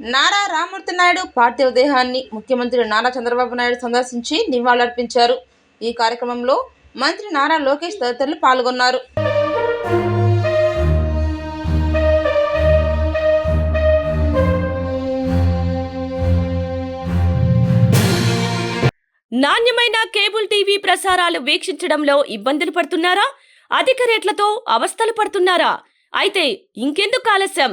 నారా రామూర్తి నాయుడు పార్థివ దేహాన్ని ముఖ్యమంత్రి నారా చంద్రబాబు నాయుడు సందర్శించి నివాళులర్పించారు. ఈ కార్యక్రమంలో మంత్రి నారా లోకేష్ తదితరులు పాల్గొన్నారు. నాణ్యమైన కేబుల్ టీవీ ప్రసారాలు వీక్షించడంలో ఇబ్బందులు పడుతున్నారా? అధిక రేట్లతో అవస్థలు పడుతున్నారా? అయితే ఇంకెందుకు ఆలస్యం?